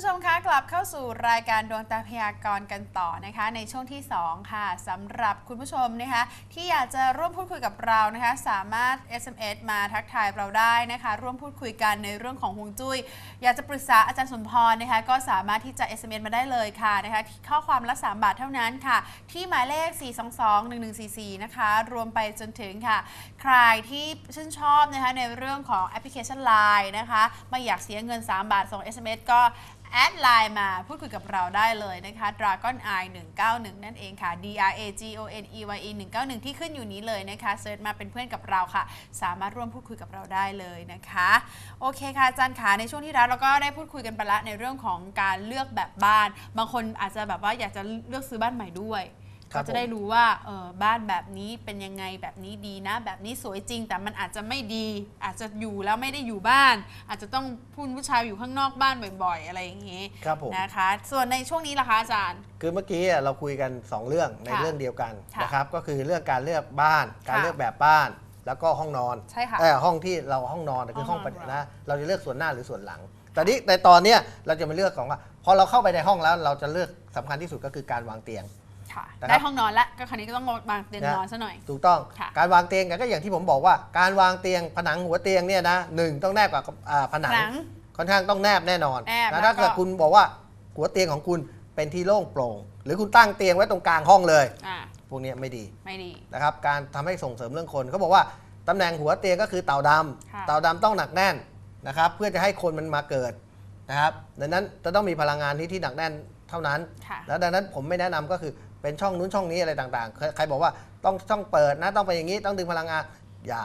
คุณผู้ชมคะกลับเข้าสู่รายการดวงตาพยากรณ์กันต่อนะคะ ในช่วงที่ 2 ค่ะสำหรับคุณผู้ชมนะคะที่อยากจะร่วมพูดคุยกับเรานะคะ สามารถ SMS มาทักทายเราได้นะคะ ร่วมพูดคุยกันในเรื่องของฮวงจุ้ย อยากจะปรึกษาอาจารย์สมพรนะคะ ก็สามารถที่จะ SMS มาได้เลยค่ะนะคะข้อความละ 3 บาทเท่านั้นค่ะ ที่หมายเลข 422-1144 นะคะ รวมไปจนถึงค่ะ ใครที่ชื่นชอบนะคะในเรื่องของแอปพลิเคชัน Line นะคะไม่อยากเสียเงิน 3 บาทส่ง SMS ก็แอดไลน์มาพูดคุยกับเราได้เลยนะคะ Dragon Eye 191 นั่นเองค่ะ D R A G O N E Y E 191 ที่ขึ้นอยู่นี้เลยนะคะเซิร์ชมาเป็นเพื่อนกับเราค่ะ สามารถร่วมพูดคุยกับเราได้เลยนะคะ โอเคค่ะอาจารย์ขาในช่วงที่แล้วเราก็ได้พูดคุยกันไปละในเรื่องของการเลือกแบบบ้าน บางคนอาจจะแบบว่าอยากจะเลือกซื้อบ้านใหม่ด้วย ก็บจะได้รู้ว่าเออบ้านแบบนี้เป็นยังไงแบบนี้ดีนะ แบบนี้สวยจริง แต่มันอาจจะไม่ดี อาจจะอยู่แล้วไม่ได้อยู่บ้าน อาจจะต้องพูดผู้ชายอยู่ข้างนอกบ้านบ่อย ๆ อะไรอย่างนี้ครับผม นะคะ ส่วนในช่วงนี้ล่ะคะอาจารย์ คือเมื่อกี้เราคุยกัน 2 เรื่องในค่ะเรื่องเดียวกันค่ะนะครับ ก็คือเรื่องการเลือกบ้าน การค่ะเลือกแบบบ้าน แล้วก็ห้องนอนใช่ค่ะเออห้องที่เราห้องนอนคือห้ห้อองงนอน ปฏิของเรานะ เราจะเลือกส่วนหน้าหรือส่วนหลัง แต่นี้ในตอนเนี้ยเราจะมาเลือกของว่าพอเราเข้าไปในห้องแล้วเราจะเลือกสำคัญที่สุดก็คือการวางเตียง ค่ะ นะครับ ได้ห้องนอนแล้วก็คราวนี้ก็ต้องวางเตียงนอนซะหน่อย ถูกต้อง ค่ะการวางเตียงก็อย่างที่ผมบอกว่า การวางเตียงผนังหัวเตียงเนี่ยนะหนึ่งต้องแนบกับอ่าผนังหนังค่อนข้างต้องแนบแน่นอนแนบนะแล้วถ้าเกิดก็คุณบอกว่าหัวเตียงของคุณเป็นที่โล่งโปร่ง หรือคุณตั้งเตียงไว้ตรงกลางห้องเลย อ่าพวกเนี้ยไม่ดีไม่ดี นะครับ การทำให้ส่งเสริมเรื่องคนเขาบอกว่าตำแหน่งหัวเตียงก็คือเต่าดำค่ะ เต่าดำต้องหนักแน่นนะครับ เพื่อจะให้คนมันมาเกิดนะครับดังนั้นจะต้องมีพลังงานที่ที่หนักแน่นเท่านั้น ค่ะ แล้วดังนั้นผมไม่แนะนำก็คือ เป็นช่องนู้นช่องนี้อะไรต่างๆใครใครบอกว่าต้องต้องเปิดนะต้องไปอย่างนี้ต้องดึงพลังงานอย่า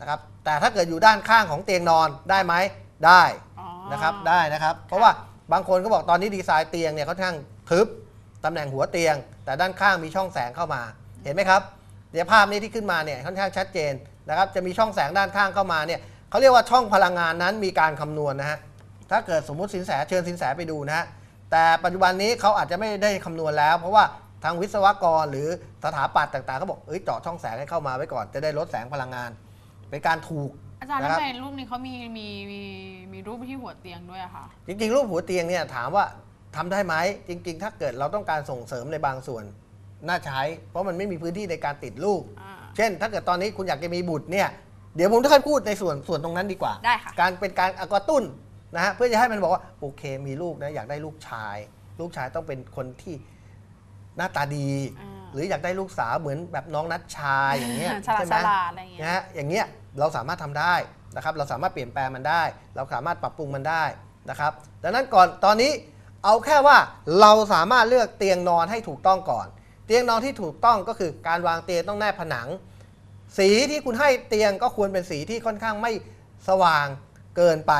นะครับแต่ถ้าเกิดอยู่ด้านข้างของเตียงนอนได้ไหมได้อ๋อนะครับได้นะครับ เพราะว่าบางคนก็บอกตอนนี้ดีไซน์เตียงเนี่ยค่อนข้างทึบตำแหน่งหัวเตียง แต่ด้านข้างมีช่องแสงเข้ามาเห็นไหมครับเดี๋ยวภาพนี้ที่ขึ้นมาเนี่ยค่อนข้างชัดเจนนะครับจะมีช่องแสงด้านข้างเข้ามาเนี่ยเขาเรียกว่าช่องพลังงานนั้นมีการคำนวณนะฮะถ้าเกิดสมมุติสินแสเชิญสินแสไปดูนะฮะแต่ปัจจุบันนี้เขาอาจจะไม่ได้คำนวณแล้ว เพราะว่า ทางวิศวกรหรือสถาปัตย์ต่างๆเขาบอกเอ้ยเจาะช่องแสงให้เข้ามาไว้ก่อนจะได้ลดแสงพลังงาน เป็นการถูก อาจารย์นะทำครับไมรูปนี้เขามีมีมีมีรูปที่หัวเตียงด้วยอะคะจริงๆ รูปหัวเตียงเนี่ยถามว่าทำได้ไหมจริง ๆ ถ้าเกิดเราต้องการส่งเสริมในบางส่วน น่าใช้ เพราะมันไม่มีพื้นที่ในการติดรูปอ่า เช่น ถ้าเกิดตอนนี้คุณอยากจะมีบุตรเนี่ยเดี๋ยวผมจะค่อยพูดในส่วนส่วนตรงนั้นดีกว่า ได้ค่ะ การเป็นการกระตุ้นนะฮะเพื่อจะให้มันบอกว่าโอเคมีลูกนะอยากได้ลูกชาย ลูกชายต้องเป็นคนที่ หน้าตาดีอ่าหรืออยากได้ลูกสาวเหมือนแบบน้องนัชชาอย่างเงี้ยฉลาดใช่ไหมฉลาดอะไรอย่างเงี้ยนะฮะอย่างเงี้ยเราสามารถทำได้นะครับ เราสามารถเปลี่ยนแปลงมันได้ เราสามารถปรับปรุงมันได้นะครับดังนั้นก่อนตอนนี้เอาแค่ว่าเราสามารถเลือกเตียงนอนให้ถูกต้องก่อน เตียงนอนที่ถูกต้องก็คือการวางเตียงต้องแนบผนัง สีที่คุณให้เตียงก็ควรเป็นสีที่ค่อนข้างไม่สว่างเกินไป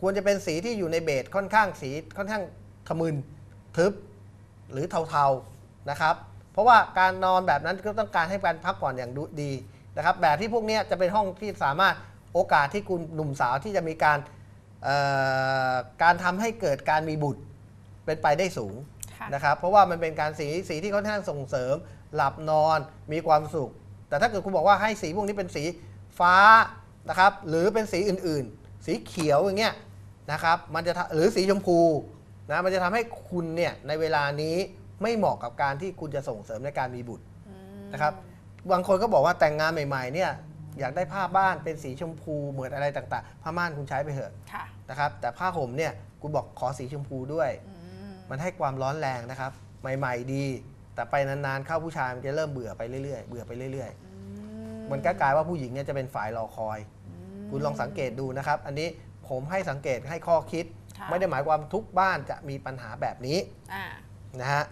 ควรจะเป็นสีที่อยู่ในเบสค่อนข้างสีค่อนข้างทะมึนทึบหรือเทาๆ นะครับ เพราะว่าการนอนแบบนั้นก็ต้องการให้การพักผ่อนอย่างดูดีนะครับ แบบที่พวกเนี้ยจะเป็นห้องที่สามารถโอกาสที่คุณหนุ่มสาวที่จะมีการเอ่อการทำให้เกิดการมีบุตรเป็นไปได้สูงค่ะนะครับ เพราะว่ามันเป็นการสีสีที่ค่อนข้างส่งเสริม หลับนอนมีความสุข แต่ถ้าเกิดคุณบอกว่าให้สีพวกนี้เป็นสีฟ้านะครับ หรือเป็นสีอื่นๆ สีเขียวอย่างเงี้ยนะครับ มันจะทำหรือสีชมพูนะมันจะทำให้คุณเนี่ยในเวลานี้ ไม่เหมาะกับการที่คุณจะส่งเสริมในการมีบุตรอืมนะครับบางคนก็บอกว่าแต่งงานใหม่ๆเนี่ยอยากได้ผ้าบ้านเป็นสีชมพูเหมือนอะไรต่างๆผ้าม่านคุณใช้ไปเถอะค่ะนะครับแต่ผ้าห่มเนี่ยคุณบอกขอสีชมพูด้วย อืมมันให้ความร้อนแรงนะครับ ใหม่ ๆ ดี แต่ไปนานๆเข้าผู้ชายมันจะเริ่มเบื่อไปเรื่อยๆเบื่อไปเรื่อยๆมันก็กลายว่าผู้หญิงเนี่ยจะเป็นฝ่ายรอคอยคุณลองสังเกตดูนะครับ อันนี้ผมให้สังเกตให้ข้อคิด ค่ะ ไม่ได้หมายความทุกบ้านจะมีปัญหาแบบนี้อ่านะฮะ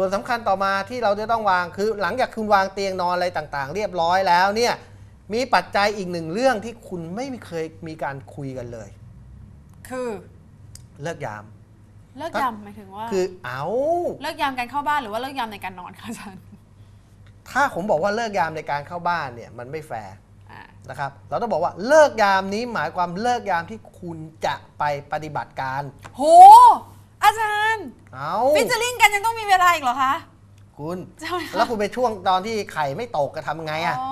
ส่วนสำคัญต่อมาที่เราจะต้องวางคือหลังจากคุณวางเตียงนอนอะไรต่างๆ เรียบร้อยแล้วเนี่ยมีปัจจัยอีกหนึ่งเรื่องที่คุณไม่เคยมีการคุยกันเลย คือเลิกยาม เลิกยามหมายถึงว่า คือเอาเลิกยามการเข้าบ้านหรือว่าเลิกยามในการนอนคะอาจารย์ถ้าผมบอกว่าเลิกยามในการเข้าบ้านเนี่ยมันไม่แฟร์อ่านะครับ เราต้องบอกว่าเลิกยามนี้หมายความเลิกยามที่คุณจะไปปฏิบัติการ โห อาจารย์เอาฟิชเจอริงกันยังต้องมีเวลาอีกเหรอคะคุณ ใช่ไหมคะแล้วคุณไปช่วงตอนที่ไข่ไม่ตกก็ทำไงอะอ๋อ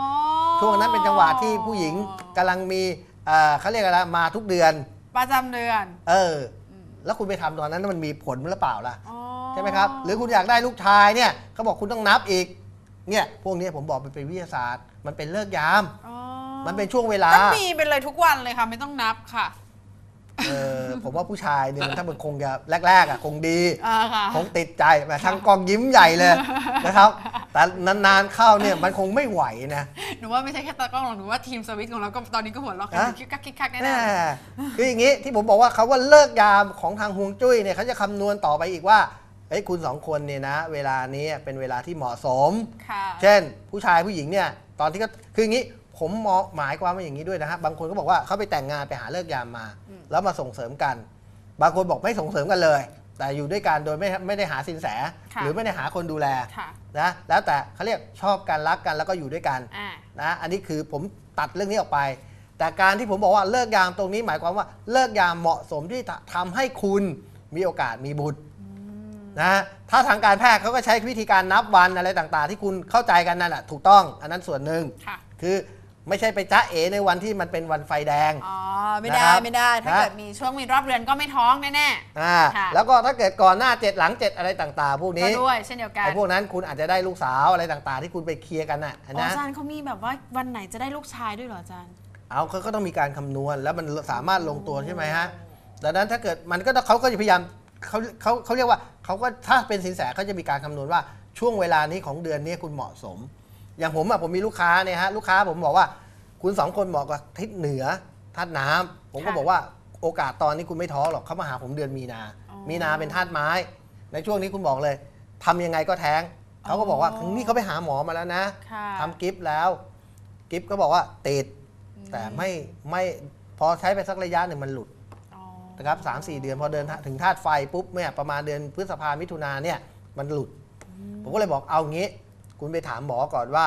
ช่วงนั้นเป็นจังหวะที่ผู้หญิงกำลังมีเอ่อเขาเรียกอะไรมาทุกเดือน ประจำเดือนเอออืมแล้วคุณไปทำตอนนั้นมันมีผลหรือเปล่าล่ะ อ๋อใช่ไหมครับ หรือคุณอยากได้ลูกชายเนี่ยเขาบอกคุณต้องนับอีก เนี่ย พวกนี้ผมบอกมันเป็นวิทยาศาสตร์ มันเป็นเลิกยาม อ๋อมันเป็นช่วงเวลาก็มีเป็นเลยทุกวันเลยค่ะ ไม่ต้องนับค่ะ เออผมว่าผู้ชายเนี่ยมันถ้ามันคงจะแรกๆอะคงดีอ่าค่ะคงติดใจแหมทางกองยิ้มใหญ่เลยนะครับ แต่นานๆเข้าเนี่ยมันคงไม่ไหวนะหนูว่าไม่ใช่แค่ตากล้องหรอกหนูว่าทีมสวิตของเราก็ตอนนี้ก็หัวเราะกันฮะคิกคักคิกคักแน่แน่คืออย่างนี้ที่ผมบอกว่าเขาว่าเลิกยามของทางฮวงจุ้ยเนี่ยเขาจะคำนวณต่อไปอีกว่าเฮ้ยคุณสองคนเนี่ยนะ เวลานี้เป็นเวลาที่เหมาะสมๆค่ะเช่น ผู้ชายผู้หญิงเนี่ยตอนที่ก็คืออย่างนี้ผมมองหมายความว่าอย่างนี้ด้วยนะฮะบางคนก็บอกว่าเขาไปแต่งงานไปหาเลิกยามมาอืม แล้วมาส่งเสริมกัน บางคนบอกไม่ส่งเสริมกันเลย แต่อยู่ด้วยกันโดยไม่ไม่ได้หาสินแสค่ะหรือไม่ได้หาคนดูแลค่ะนะแล้วแต่เขาเรียกชอบกันรักกันแล้วก็อยู่ด้วยกันอ่านะอันนี้คือผมตัดเรื่องนี้ออกไป แต่การที่ผมบอกว่าเลิกยามตรงนี้หมายความว่าเลิกยามเหมาะสมที่จะทำให้คุณมีโอกาสมีบุตรนะถ้าทางการแพทย์เขาก็ใช้วิธีการนับวันอะไรต่างๆ ที่คุณเข้าใจกันนั่นแหละถูกต้อง อันนั้นส่วนหนึ่งค่ะคือ ไม่ใช่ไปจ้าเอในวันที่มันเป็นวันไฟแดง อ๋อ ไม่ได้นะครับไม่ได้ ถ้านะ เกิดมีช่วงมีรอบเดือนก็ไม่ท้องแน่ อ่าค่ะ แล้วก็ถ้าเกิดก่อนหน้าเจ็ดหลังเจ็ดอะไรต่างๆ พวกๆก็นี้ด้วยเช่นเดียวกันไอ้พวกนั้นคุณอาจจะได้ลูกสาวอะไรต่างๆ ที่คุณไปเคลียร์กันน่ะอ๋อนะอาจารย์เขามีแบบว่าวันไหนจะได้ลูกชายด้วยเหรออาจารย์ เอาเขาก็ต้องมีการคำนวณ แล้วมันสามารถลงตัวใช่ไหมฮะดังนั้นถ้าเกิดมันก็ต้องเขาก็จะพยายามเขาเขาเขาเรียกว่าเขาก็ถ้าเป็นสินแสเขาจะมีการคำนวณว่าช่วงเวลานี้ของเดือนนี้คุณเหมาะสม อย่างผมอะผมมีลูกค้าเนี่ยฮะลูกค้าผมบอกว่า คุณสองคนเหมาะกับทิศเหนือธาตุน้ำผมก็ค่ะ บอกว่าโอกาสตอนนี้คุณไม่ท้อหรอกเขามาหาผมเดือนมีนา อ๋อมีนาเป็นธาตุไม้ ในช่วงนี้คุณบอกเลยทำยังไงก็แท้งเขาก็บอกว่าอ๋อ นี่เขาไปหาหมอมาแล้วนะค่ะทำกิฟต์แล้ว กิฟต์ก็บอกว่าติดแต่ไม่ไม่พอใช้ไปสักระยะหนึ่งมันหลุดอ๋อนะครับสามสี่เดือนพอเดินถึงธาตุไฟปุ๊บเนี่ยประมาณเดือนพฤษภามิถุนาเนี่ยมันหลุด ผมก็เลยบอกเอางี้ คุณไปถามหมอก่อนว่า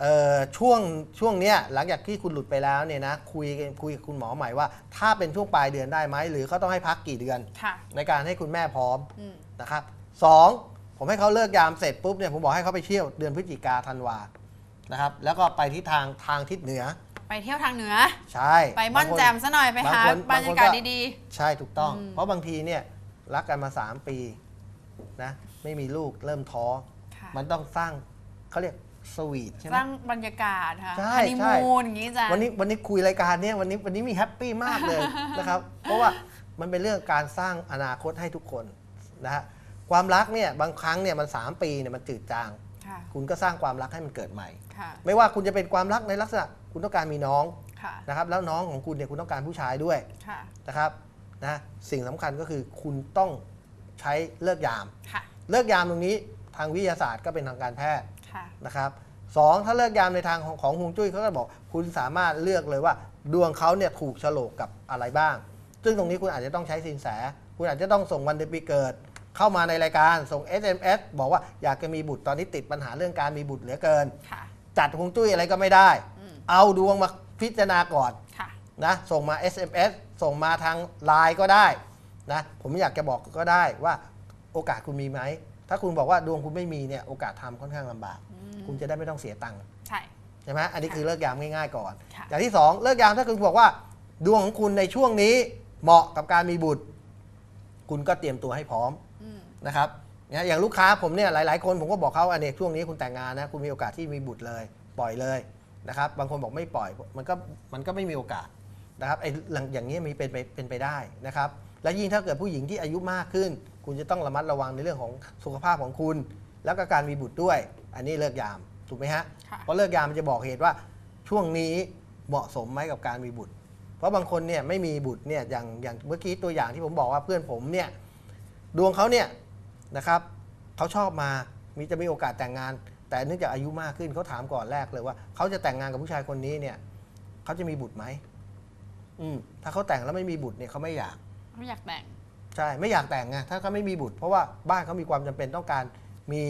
เอ่อช่วงช่วงเนี้ยหลังจากที่คุณหลุดไปแล้วเนี่ยนะคุยกันคุยกับคุณหมอใหม่ว่า ถ้าเป็นช่วงปลายเดือนได้ไหมหรือเขาต้องให้พักกี่เดือนค่ะในการให้คุณแม่พร้อมอืมนะครับสองผมให้เขาเลิกยามเสร็จปุ๊บเนี่ยผมบอกให้เขาไปเที่ยวเดือนพฤศจิกาธันวานะครับแล้วก็ไปที่ทางทางทิศเหนือ ไปเที่ยวทางเหนือ ใช่ ไปม่อนบางคนแจมซะหน่อยไปหาบางคนบรรยากาศบางคนก็ดีใช่ถูกต้องอืมเพราะบางทีเนี่ยรักกันมา 3 ปีนะไม่มีลูกเริ่มท้อๆค่ะ มันต้องสร้างเขาเรียกสวีทใช่ไหมสร้างบรรยากาศค่ะใช่ฮันนีใช่ มูนอย่างนี้จ้ะ วันนี้วันนี้คุยรายการเนี้ยวันนี้วันนี้มีแฮปปี้มากเลย นะครับ เพราะว่ามันเป็นเรื่องการสร้างอนาคตให้ทุกคนนะฮะความรักเนี่ยบางครั้งเนี่ยมัน 3 ปีเนี่ยมันจืดจาง ค่ะ คุณก็สร้างความรักให้มันเกิดใหม่ ค่ะ ไม่ว่าคุณจะเป็นความรักในลักษณะคุณต้องการมีน้องค่ะ นะครับ แล้วน้องของคุณเนี่ยคุณต้องการผู้ชายด้วยค่ะ นะครับนะสิ่งสำคัญก็คือคุณต้องใช้เลิกยาม ค่ะ เลิกยามตรงนี้ ทางวิทยาศาสตร์ก็เป็นทางการแพทย์ค่ะ นะครับสองถ้าเลิกยามในทางของของฮวงจุ้ยเขาก็บอก คุณสามารถเลือกเลยว่า ดวงเขาเนี่ยถูกโฉลกกับอะไรบ้าง ซึ่งตรงนี้คุณอาจจะต้องใช้สินแส คุณอาจจะต้องส่งวันเดือนปีเกิด เข้ามาในรายการส่ง SMS บอกว่าอยากจะมีบุตรตอนนี้ติดปัญหาเรื่องการมีบุตรเหลือเกิน ค่ะ จัดฮวงจุ้ยอะไรก็ไม่ได้ อืม เอาดวงมาพิจารณาก่อน ค่ะ นะส่งมา SMS ส่งมาทางไลน์ก็ได้นะผมอยากจะบอกก็ได้ว่าโอกาสคุณมีไหม ถ้าคุณบอกว่าดวงคุณไม่มีเนี่ยโอกาสทำค่อนข้างลำบากอืมคุณจะได้ไม่ต้องเสียตังค์ใช่ใช่ไหมอันนี้ค่ะคือเลิกยามง่ายๆก่อนค่ะอย่างที่ 2 เลิกยามถ้าคุณบอกว่า ดวงของคุณในช่วงนี้เหมาะกับการมีบุตร คุณก็เตรียมตัวให้พร้อมอืมนะครับเนี่ยอย่างลูกค้าผมเนี่ยหลาย ๆ คนผมก็บอกเขาอันนี้ช่วงนี้คุณแต่งงานนะคุณมีโอกาสที่มีบุตรเลย ปล่อยเลยนะครับ บางคนบอกไม่ปล่อยมันก็มันก็ไม่มีโอกาสนะครับไอ้หลังอย่างนี้มีเป็นไปเป็นไปได้นะครับ และยิ่งถ้าเกิดผู้หญิงที่อายุมากขึ้น คุณจะต้องระมัดระวังในเรื่องของสุขภาพของคุณ แล้วก็การมีบุตรด้วย อันนี้เลิกยามถูกไหมฮะค่ะเพราะเลิกยามมันจะบอกเหตุว่าช่วงนี้เหมาะสมไหมกับการมีบุตร เพราะบางคนเนี่ยไม่มีบุตรเนี่ยอย่างอย่างเมื่อกี้ตัวอย่างที่ผมบอกว่าเพื่อนผมเนี่ยดวงเขาเนี่ยนะครับเขาชอบมามีจะมีโอกาสแต่งงาน แต่เนื่องจากอายุมากขึ้นเขาถามก่อนแรกเลยว่าเขาจะแต่งงานกับผู้ชายคนนี้เนี่ยเขาจะมีบุตรไหมอืมถ้าเขาแต่งแล้วไม่มีบุตรเนี่ยเขาไม่อยาก ไม่อยากแต่ง ใช่ไม่อยากแต่งไงถ้าเขาไม่มีบุตร เพราะว่าบ้านเขามีความจำเป็นต้องการมี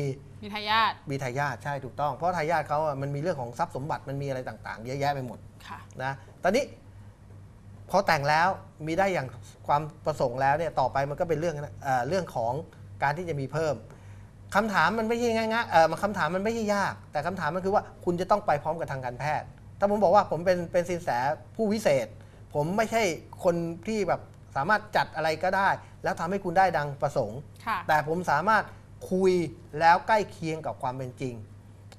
มีทายาทมีทายาทใช่ถูกต้อง เพราะทายาทเขาอะมันมีเรื่องของทรัพย์สมบัติมันมีอะไรต่างๆ เยอะแยะไปหมดค่ะ นะตอนนี้พอแต่งแล้วมีได้อย่างความประสงค์แล้วเนี่ยต่อไปมันก็เป็นเรื่องนะเอ่อเรื่องของการที่จะมีเพิ่มคำถามมันไม่ใช่ง่ายๆเออมันคำถามมันไม่ใช่ยาก แต่คำถามมันคือว่าคุณจะต้องไปพร้อมกับทางการแพทย์ ถ้าผมบอกว่าผมเป็นเป็นสินแสผู้วิเศษ ผมไม่ใช่คนที่แบบ สามารถจัดอะไรก็ได้ แล้วทำให้คุณได้ดังประสงค์ ค่ะ แต่ผมสามารถคุยแล้วใกล้เคียงกับความเป็นจริง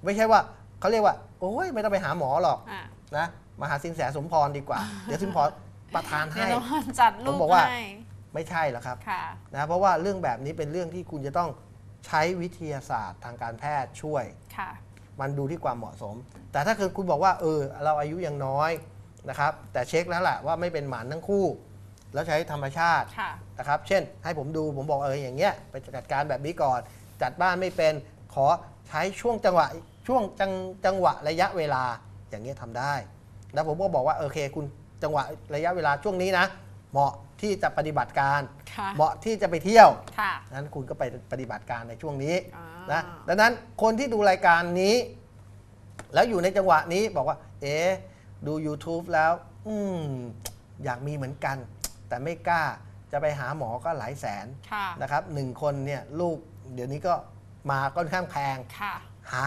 ไม่ใช่ว่าเขาเรียกว่า โอ้ยไม่ต้องไปหาหมอหรอกอะนะมาหาสินแสสมพรดีกว่า เดี๋ยวสินพรประทานเดี๋ยวให้น้องฮอนจัดผลูมกบอกว่า ให้ไม่ใช่หรอกครับ ค่ะ นะเพราะว่าเรื่องแบบนี้เป็นเรื่องที่คุณจะต้องใช้วิทยาศาสตร์ทางการแพทย์ช่วย ค่ะ มันดูที่ความเหมาะสม แต่ถ้าเกิดคุณบอกว่าเออเราอายุยังน้อยนะครับแต่เช็คแล้วแหละว่าไม่เป็นหมันทั้งคู่ แล้วใช้ธรรมชาติค่ะ นะครับ เช่น ให้ผมดูผมบอกเอออย่างเงี้ยไปจัดการแบบนี้ก่อน จัดบ้านไม่เป็นขอใช้ช่วงจังหวะช่วงจังจังหวะระยะเวลาอย่างเงี้ยทำได้ แล้วผมก็บอกว่าโอเค คุณจังหวะระยะเวลาช่วงนี้นะ เหมาะที่จะปฏิบัติการ ค่ะ เหมาะที่จะไปเที่ยว ค่ะ นั้นคุณก็ไปปฏิบัติการในช่วงนี้อ่านะดังนั้นคนที่ดูรายการนี้ แล้วอยู่ในจังหวะนี้บอกว่า เอ๊ะดู YouTube แล้ว อืมอยากมีเหมือนกัน แต่ไม่กล้าจะไปหาหมอก็หลายแสนค่ะนะครับหนึ่งคนเนี่ยลูกเดี๋ยวนี้ก็มาค่อนข้างแพงค่ะหา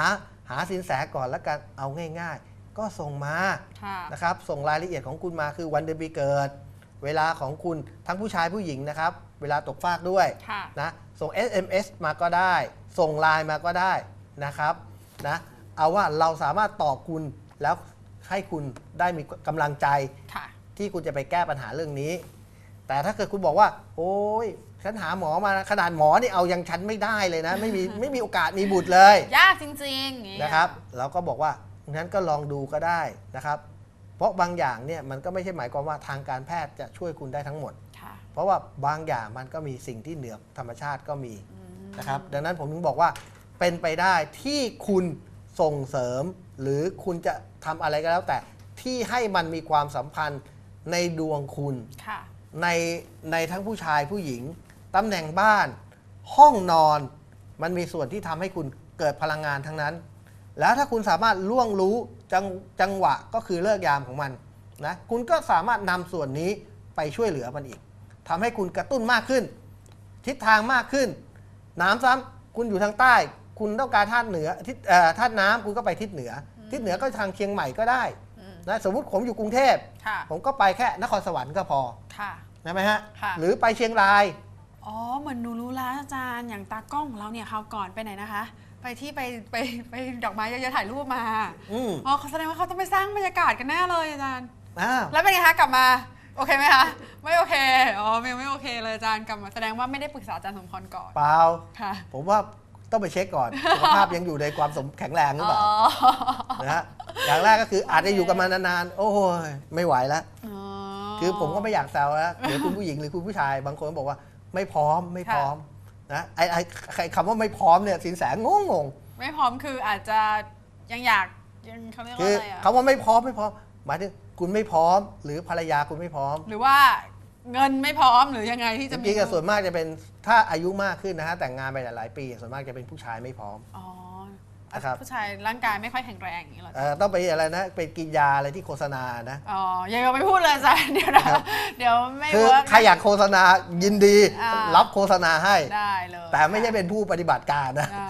หาสินแสก่อนแล้วกันเอาง่าย ๆ ก็ส่งมาค่ะนะครับ ส่งรายละเอียดของคุณมาคือวันเดือนปีเกิด เวลาของคุณทั้งผู้ชายผู้หญิงนะครับ เวลาตกฟากด้วยค่ะนะส่ง SMS มาก็ได้ ส่งไลน์มาก็ได้นะครับนะเอาว่าเราสามารถตอบคุณแล้วให้คุณได้มีกำลังใจค่ะที่คุณจะไปแก้ปัญหาเรื่องนี้ แต่ถ้าเกิดคุณบอกว่า โอ้ยฉันหาหมอมาขนาดหมอนี่เอายังฉันไม่ได้เลยนะ ไม่มีไม่มีโอกาสมีบุตรเลยยากจริงๆอย่างเงี้ยนะครับ เราก็บอกว่างั้นก็ลองดูก็ได้นะครับ เพราะบางอย่างเนี่ยมันก็ไม่ใช่หมายความว่าทางการแพทย์จะช่วยคุณได้ทั้งหมดค่ะเพราะว่าบางอย่างมันก็มีสิ่งที่เหนือธรรมชาติก็มีอืมนะครับ ดังนั้นผมถึงบอกว่าเป็นไปได้ที่คุณส่งเสริม หรือคุณจะทำอะไรก็แล้วแต่ที่ให้มันมีความสัมพันธ์ในดวงคุณค่ะ ในในทั้งผู้ชายผู้หญิงตำแหน่งบ้าน ห้องนอนมันมีส่วนที่ทำให้คุณเกิดพลังงานทั้งนั้น แล้วถ้าคุณสามารถล่วงรู้จังจังหวะก็คือเลิกยามของมันนะคุณก็สามารถนำส่วนนี้ไปช่วยเหลือมันอีกทำให้คุณกระตุ้นมากขึ้น ทิศทางมากขึ้น น้ำซ้ำคุณอยู่ทางใต้ คุณต้องการธาตุเหนือทิศเอ่อธาตุน้ำคุณก็ไปทิศเหนืออทิศเหนือก็ทางเชียงใหม่ก็ได้อืมนะสมมุติผมอยู่กรุงเทพค่ะผมก็ไปแค่นครสวรรค์ก็พอค่ะ ใช่ไหมฮะ ค่ะ หรือไปเชียงราย อ๋อ เหมือนหนูรู้แล้วอาจารย์อย่างตากล้องของเราเนี่ยคราวก่อนไปไหนนะคะ ไปที่ไปไปไปดอกไม้เยอะๆถ่ายรูปมาอืมอ๋อเขาแสดงว่าเขาต้องไปสร้างบรรยากาศกันแน่เลยอาจารย์ อ้าวแล้วเป็นไงคะกลับมา โอเคไหมคะไม่โอเคอ๋อไม่ไม่โอเคเลยอาจารย์กลับมาแสดงว่าไม่ได้ปรึกษาอาจารย์สมพรก่อนเปล่า ค่ะผมว่าต้องไปเช็คก่อน สุขภาพยังอยู่ในความสมแข็งแรงหรือเปล่า อ๋อ นะฮะอย่างแรกก็คืออาจจะอยู่กันมานานๆ โอ้ยไม่ไหวแล้วอ๋อ คือผมก็ไม่อยากแซวแล้วเดี๋ยวคุณผู้หญิงหรือคุณผู้ชาย บางคนบอกว่าไม่พร้อมไม่พร้อมนะไอ้ไอ้ไอ้คำว่าไม่พร้อมเนี่ยสินแสงงงงไม่พร้อมคืออาจจะยังอยากยังเขาเรียกๆคืว่าออะไรอะคำว่าไม่พร้อมไม่พร้อมหมายถึงคุณไม่พร้อม หรือภรรยาคุณไม่พร้อม หรือว่าเงินไม่พร้อมหรือยังไงที่จจะมีริงๆอะส่วนมากจะเป็นถ้าอายุมากขึ้นนะฮะแต่งงานไปหลายๆปี ส่วนมากจะเป็นผู้ชายไม่พร้อมอ๋อ นะครับผู้ชายร่างกายไม่ค่อยแข็งแรงอย่างนี้เหรอเอ่อต้องไปอะไรนะไปกินยาอะไรที่โฆษณานะอ๋อยังไม่พูดเลยอาจารย์เดี๋ยวนะเดี๋ยวไม่คือเวิร์กใครอยากโฆษณายินดีอ่ารับโฆษณาให้ได้เลยแต่ไม่ใช่เป็นผู้ปฏิบัติการนะอ่า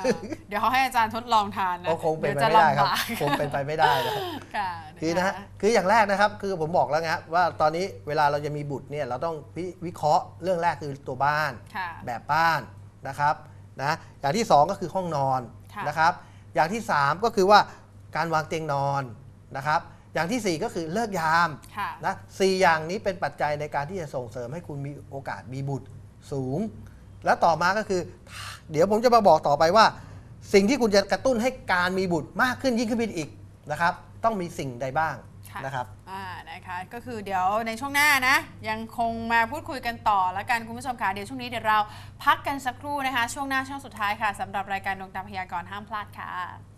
เดี๋ยวเขาให้อาจารย์ทดลองทานนะก็คงเป็นไปดี๋ยวไม่ได้จะครับลำบากคงเป็นไปไม่ได้นะค่ะคือนะฮะคืออย่างแรกนะครับ คือผมบอกแล้วไงฮะว่าตอนนี้เวลาเราจะมีบุตรเนี่ยเราต้องวิวิเคราะห์เรื่องแรกคือตัวบ้านค่ะแบบบ้านนะครับนะอย่างที่ 2 ก็คือห้องนอนค่ะนะครับ อย่างที่ 3 ก็คือว่าการวางเตียงนอนนะครับ อย่างทีสี่4 ก็คือเลิกยามค่ะนะสี่อย่างนี้เป็นปัจจัยในการที่จะส่งเสริมให้คุณมีโอกาสมีบุตรสูง แล้วต่อมาก็คือ เดี๋ยวผมจะมาบอกต่อไปว่า สิ่งที่คุณจะกระตุ้นให้การมีบุตรมากขึ้นยิ่งขึ้นไปอีกนะครับ ต้องมีสิ่งใดบ้าง ค่ะนะครับอ่านะคะก็คือเดี๋ยวในช่วงหน้านะ ยังคงมาพูดคุยกันต่อแล้วกันคุณผู้ชมค่ะเดี๋ยวช่วงนี้เดี๋ยวเราพักกันสักครู่นะคะ ช่วงหน้าช่วงสุดท้ายค่ะสำหรับรายการดวงตาพยากรณ์ห้ามพลาดค่ะ